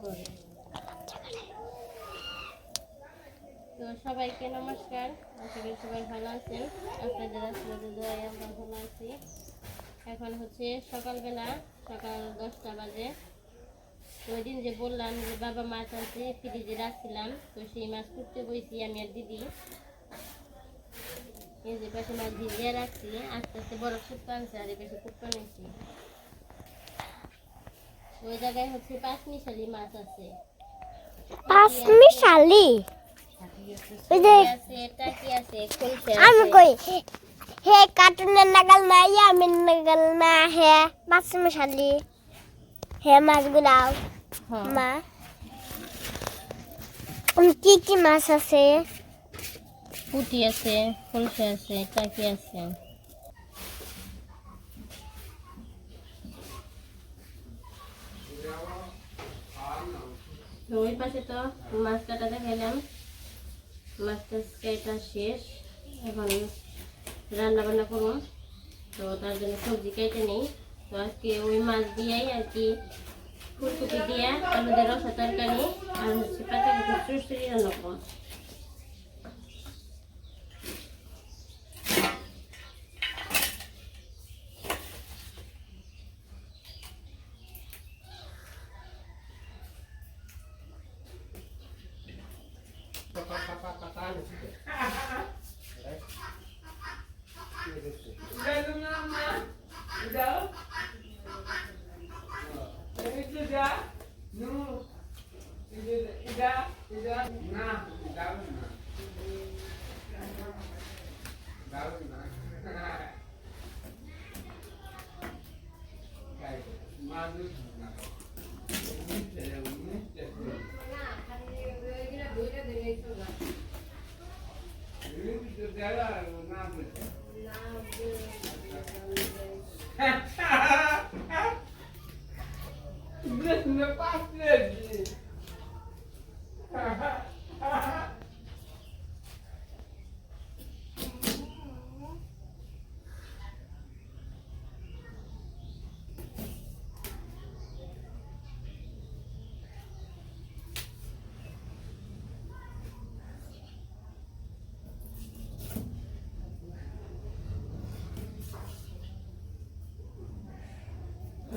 তো সবাইকে নমস্কার। আশা করি সবাই ভালো আছেন। আপনাদের আমরা ভালো আছি। এখন হচ্ছে সকালবেলা, সকাল দশটা বাজে। ওই দিন যে বললাম যে বাবা মাছ আনছে ফ্রিজে রাখছিলাম, তো সেই মাছ কুটতে বইছি আমি আর দিদি। এই যে পাশে মাছ ভিজিয়ে রাখছি, আস্তে আস্তে কুটপা আনছে আর এই পাশে কুটপা নিচ্ছি ওই জায়গায় হচ্ছে পাঁচ মিশালি মাছ আছে পাঁচ মিশালি ওই যে কি আছে টাকি আছে খুলছে আমি কই হে কার্টুনের নাগাল না আমি নাগাল না হে পাঁচ মিশালি হে মাছগুলা হ্যাঁ মা উম, কি কি মাছ আছে পুঁটি আছে খুলছে আছে টাকি আছে তো ওই পাশে তো মাছ কাটা দেখাইলাম মাছটা কাটা শেষ। এখন রান্না বান্না করুন তো তার জন্য সবজি কেটে নেই। তো আজকে ওই মাছ দিয়েই আর কি ফুলকপি দিয়ে আলুদের রসা তরকারি আর হচ্ছে পাতা কপি চুরচুরি রান্না করুন Ida, Ida,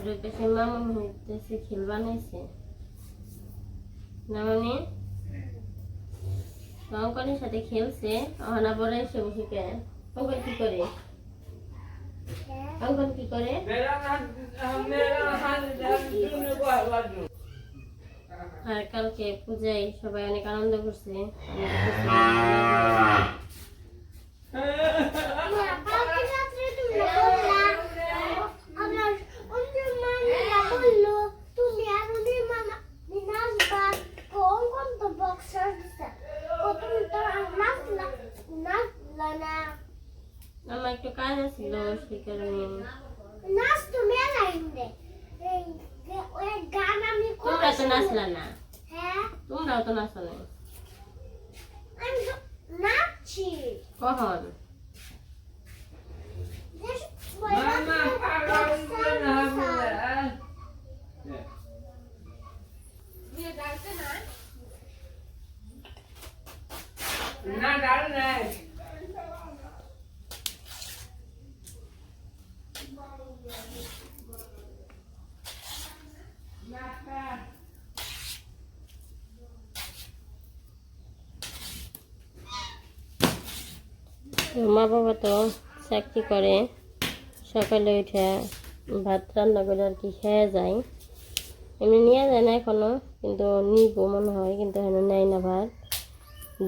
মামন হইতেছে খিল বানাইছে না মানে? অঙ্কনের সাথে খেলছে অহনা বড় এসে বসে কে? অঙ্কন কি করে? অঙ্কন কি করে? আর কালকে পূজায় সবাই অনেক আনন্দ করছে অনেক খুশি। কালকে রাত্রে তুমি আমার অন্য মামিরা বলল তুমি আর ওদের মামা নাচবা কোন কোন তো বক্সার দিছে ও তুমি তো আর নাচলা নাচলা না আমার একটু কাজ আছিল সেই কারণে। নাচ তো মেলা ইন্দে ওই গান আমি তোমরা তো নাচলা না? হ্যাঁ তোমরাও তো নাচো না? আমি নাচছি কখন Mama, মা বাবা তো চাকরি করে, সকালে উঠে ভাত রান্না করে আর কি খেয়ে যায়। এমনি নিয়ে যায় না এখনও, কিন্তু নিব মনে হয়, কিন্তু এখনও নেয় না ভাত।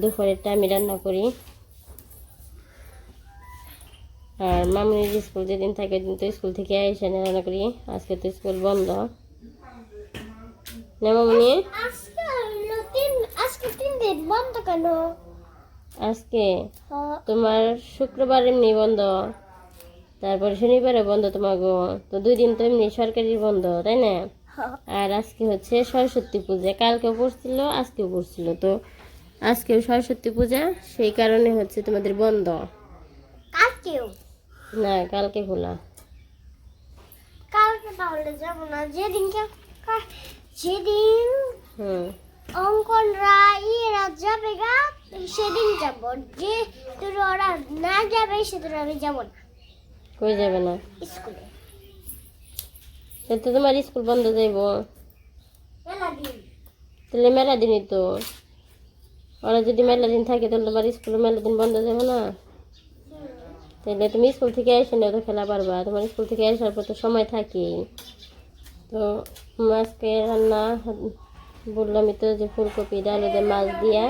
দুপুরেরটা আমি রান্না করি। আর মামুনির স্কুল যেদিন থাকে ওই দিন তো স্কুল থেকে এসে না রান্না করি। আজকে তো স্কুল বন্ধ। না মামুনি? আজকে তিন দিন বন্ধ কেন? আজকে? হ্যাঁ, তোমার শুক্রবার এমনি বন্ধ। তারপরে শনিবারে বন্ধ তোমাকে তো দুই দিন তো এমনি সরকারি বন্ধ তাই না? হ্যাঁ। আর আজকে হচ্ছে সরস্বতী পূজা। কালকেও পড়ছিল আজকেও পড়ছিল। তো আজকেও সরস্বতী পূজা সেই কারণে হচ্ছে তোমাদের বন্ধ। কালকেও? না কালকে খোলা কালকে তাহলে যাব না। যেদিনকে যেদিন অঙ্কনরা এরা যাবে গা সেদিন যাব। যে তোর ওরা না যাবে সেদিন আমি যাব না। কই যাবে না? স্কুলে। তো তোমার স্কুল বন্ধ যাইব। মেলা দিন। তাহলে মেলা দিনই তো। ওরা যদি মেলা দিন থাকে, তাহলে তোমার স্কুলে মেলা দিন বন্ধ যাবে না? তাহলে তুমি স্কুল থেকে এসে না তো খেলা পারবা। তোমার স্কুল থেকে আসার পর তো সময় থাকেই। তো মাছকে রান্না বললামই তো যে ফুলকপি, ডাল মাছ দিয়া,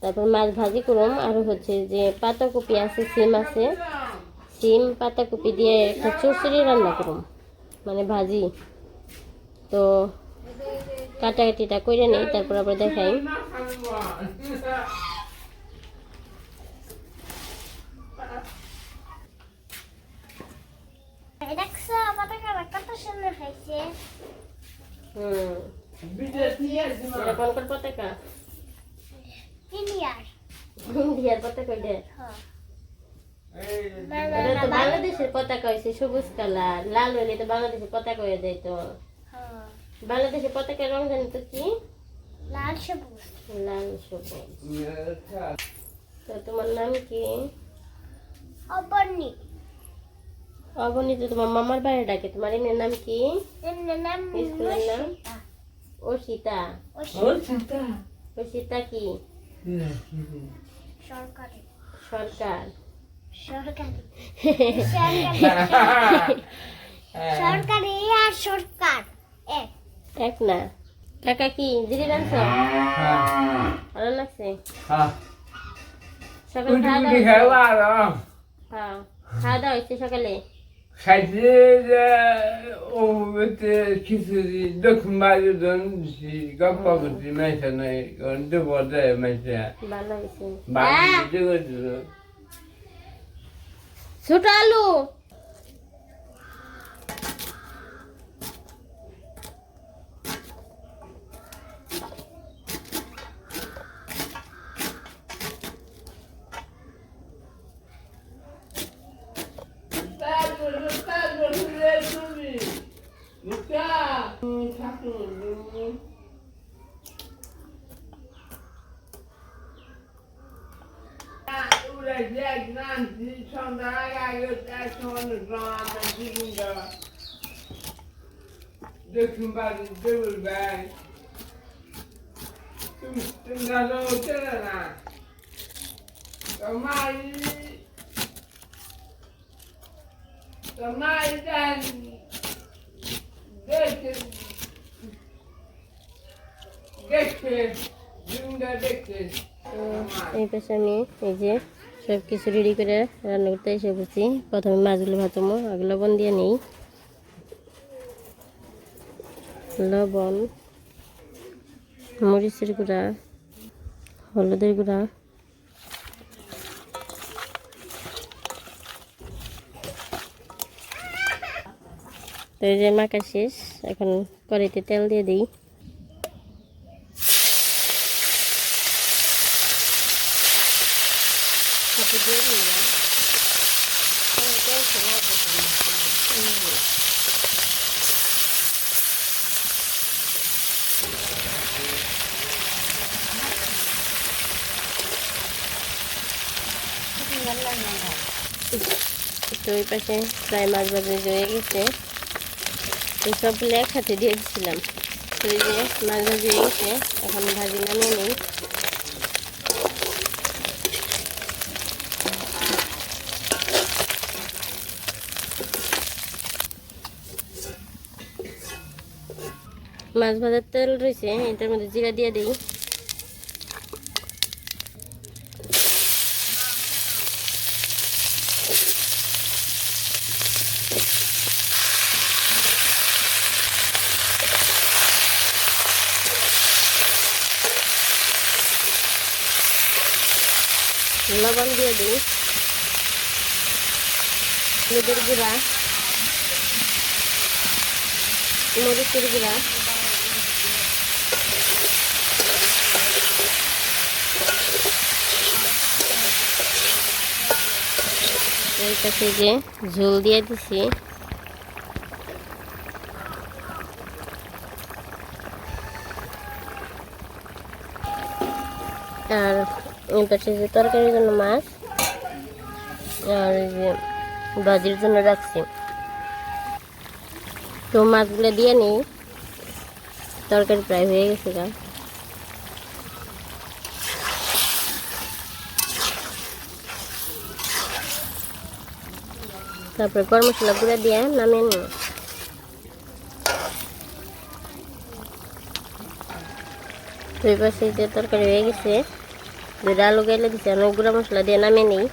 তারপর মাছ ভাজি করুম। আর হচ্ছে যে পাতাকপি আছে, সিম আছে। সিম, পাতাকপি দিয়ে একটা চচড়ি রান্না করুম মানে ভাজি। তো কাটাকাটিটা করে নেই, তারপর আবার দেখাই। পতাকা ইন্ডিয়ার পতাকা এটা বাংলাদেশের পতাকা হয়েছে সবুজ কালার, লাল হইলে তো বাংলাদেশের পতাকা হয়ে যায় তো বাংলাদেশের পতাকার রং জানি তো কি? লাল সবুজ। লাল সবুজ। তো তোমার নাম কি? অবর্ণি। অবনী তো তোমার মামার বাড়ি ডাকে। তোমার এমনি নাম কি? এর নাম স্কুলের নাম? ও সীতা ও ও সীতা কি? সরকারি। সরকার। সরকারি। সরকারি আর সরকার। এক। এক না? কাকা কি দিদি রানছ ভালো লাগছে? সকালে খাওয়া দাওয়া হয়েছে? হ্যাঁ খাওয়া দাওয়া হয়েছে সকালে? খাইছে ও খিচুড়ি দক্ষিণ বাড়ি জন গপ্প করছি মাইসা নাই দেবো দেয় মাইসা ভালো হয়েছে। ছোট আলু? দক্ষিণ বাড়ি দেবুল ব্যাগ তুমি তুমি দাদা চলে না তোমার তোমার দেখে দেখে এই আমি এই যে সব কিছু রেডি করে রান্না করতে এসে বসছি প্রথমে মাছগুলো ভাজবো আর লবণ দিয়ে নিই। লবণ, মরিচের গুঁড়া, হলুদের গুঁড়া। তো এই যে মাখা শেষ, এখন কড়াইতে তেল দিয়ে দিই। দিলাম তেল ছেড়ে তো ওই পাশে প্রায় মাছ ভাজা হয়ে গেছে। দিয়ে দিচ্ছিলাম তো এই যে মাছ ভাজি এখন ভাজি নামিয়ে নিই। মাছ ভাজার তেল রয়েছে, এটার মধ্যে জিরা দিয়ে দিই। লবণ দিয়ে দিই। হলুদের গুঁড়া, মরিচের গুঁড়া। এর কাছে যে ঝোল দিয়ে দিছি। আর এই পাশে যে তরকারির জন্য মাছ, আর যে ভাজির জন্য রাখছি। তো মাছগুলো দিয়ে নিই। তরকারি প্রায় হয়ে গেছে গা। তারপরে গরম মশলা গুঁড়া দিয়ে নামিয়ে নিব। দুই পাশে যে তরকারি হয়ে গেছে দুইটা আলু গাইলে দিছে, আমি গুঁড়া মশলা দিয়ে নামিয়ে নিই।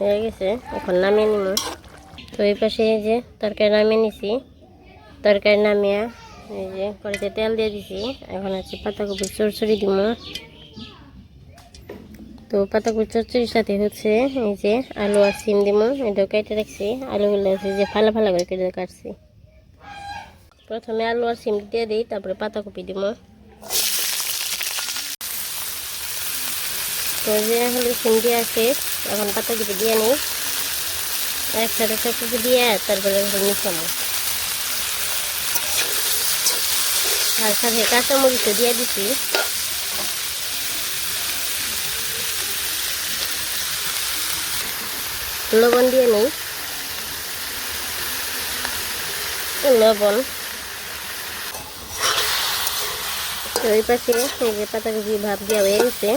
হয়ে গেছে, এখন নামিয়ে নিব। তো এই পাশে যে তরকারি নামিয়ে নিছি, তরকারি নামিয়ে এই যে কড়াইতে তেল দিয়ে দিছি, এখন হচ্ছে পাতাকপি চড়চড়ি দিব। তো পাতাকপি চচ্চড়ির সাথে হচ্ছে এই যে আলু আর সিম দিব, এটাও কেটে রাখছি। আলুগুলো আছে যে ফালা ফালা করে কেটে কাটছি। প্রথমে আলু আর সিম দিয়ে দিই, তারপরে পাতাকপি দিব। তো যে হলো সিম দিয়ে আছে, এখন পাতাকপি দিয়ে নিই। একসাথে সব কিছু দিয়ে তারপরে মিশাবো। আর সাথে কাঁচামরিচ দিয়ে দিছি। লবণ দিয়ে নেই। লবণ। ওই পাশে এই যে পাতাকপি ভাব দেওয়া হয়ে গেছে।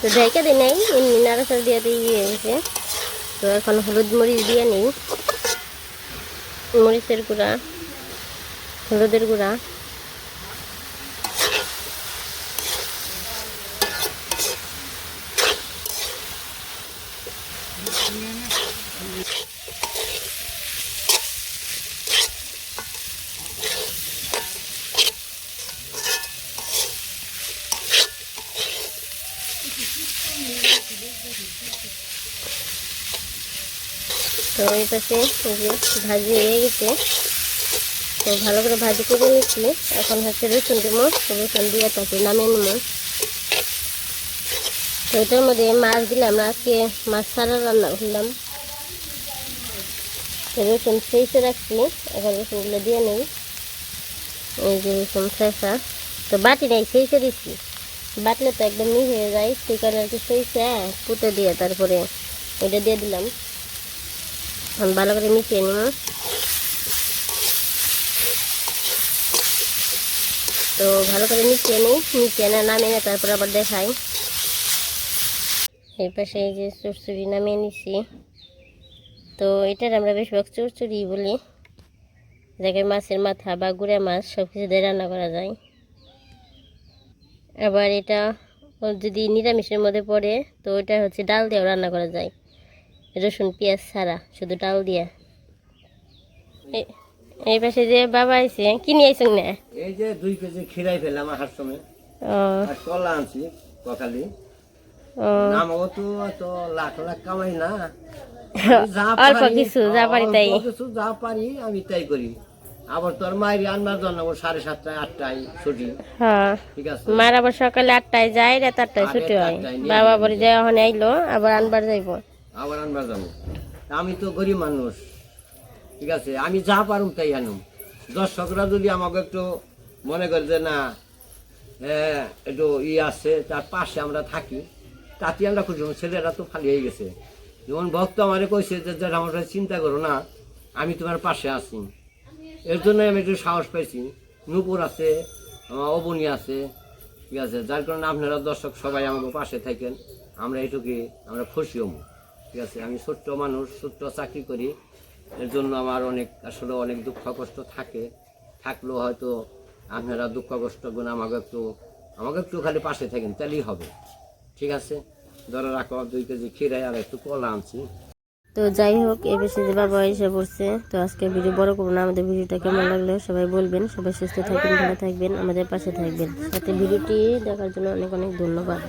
তো ঢাইকা দিই নাই, এমনি নাড়াচাড়া দিয়ে দিয়ে গেছে তো এখন হলুদ মরিচ দিয়ে নিই। মরিচের গুঁড়া, হলুদের গুঁড়া। পাশে যে ভাজি হয়ে গেছে। তো ভালো করে ভাজি করে নিচ্ছি। এখন হচ্ছে রসুন দেবো রসুন দিয়ে তাকে নামিয়ে নেব। তো এটার মধ্যে মাছ দিলাম আজকে মাছ ছাড়া রান্না করলাম। রসুন ফ্রেসে রাখছি। এখন রসুনগুলো দিয়ে নেই। এই যে রসুন ফ্রেসা তো বাটি নেই ফ্রেসে দিচ্ছি। বাটলে তো একদম মিহি হয়ে যায় সেই কারণে আর কি ফ্রেসে পুঁতে দিয়ে তারপরে ওইটা দিয়ে দিলাম। এখন ভালো করে মিশিয়ে নিব। তো ভালো করে মিশিয়ে নিই, মিশিয়ে না নামিয়ে তারপর আবার দেখাই। এই পাশে এই যে চুরচুরি নামিয়ে নিছি। তো এটার আমরা বেশিরভাগ চুরচুরি বলি। জায়গায় মাছের মাথা বা গুঁড়া মাছ সব কিছু দিয়ে রান্না করা যায়। আবার এটা যদি নিরামিষের মধ্যে পড়ে, তো ওইটা হচ্ছে ডাল দিয়েও রান্না করা যায়। রসুন পেঁয়াজ ছাড়া শুধু ডাল দিয়া। এই- পাশে যে বাবা আইছে কি নিয়ে আইসুন না? এই যে দুই কেজি খিরাই ফেলাম আসার সময় ও। আর কলা আনছি কখালি ও। আমাকে তো তো লাখ লাখ কামাই না। যা অল্প কিছু, যা পারি তাই। কিছু যা পারি আমি তাই করি। আবার তোর মায়ের আনবার জন্য ও সাড়ে সাতটায় আটটায় ছুটি। হ্যাঁ। ঠিক আছে? মার আবার সকালে আটটায় যায় রাত আটটায় ছুটি হয়। বাবা বলে যে এখন আইলো আবার আনবার যাইবো। আবার আনবার যাব। আমি তো গরিব মানুষ। ঠিক আছে আমি যা পারুম তাই আনুম। দর্শকরা যদি আমাকে একটু মনে করে যে না হ্যাঁ, একটু ই আছে তার পাশে আমরা থাকি তাতে আমরা খুশি। ছেলেরা তো ফালিয়ে গেছে। যেমন ভক্ত আমারে কইছে যে আমার চিন্তা করো না আমি তোমার পাশে আছি। এর জন্য আমি একটু সাহস পাইছি। নূপুর আছে আমার অবনী আছে ঠিক আছে যার কারণে আপনারা দর্শক সবাই আমাকে পাশে থাকেন। আমরা এটুকু আমরা খুশি হব। ঠিক আছে, আমি ছোট্ট মানুষ, ছোট্ট চাকরি করি। এর জন্য আমার অনেক, আসলে অনেক দুঃখ কষ্ট থাকে। থাকলেও হয়তো আপনারা দুঃখ কষ্ট গুণ আমাকে একটু আমাকে একটু খালি পাশে থাকেন, তাহলেই হবে। ঠিক আছে? ধরো রাখো দুই কেজি খিরাই আর একটু কলা আনছি। তো যাই হোক, এ বেশি যে বাবা এসে পড়ছে, তো আজকে ভিডিও বড় করব না। আমাদের ভিডিওটা কেমন লাগল সবাই বলবেন। সবাই সুস্থ থাকবেন, ভালো থাকবেন, আমাদের পাশে থাকবেন। সাথে ভিডিওটি দেখার জন্য অনেক অনেক ধন্যবাদ।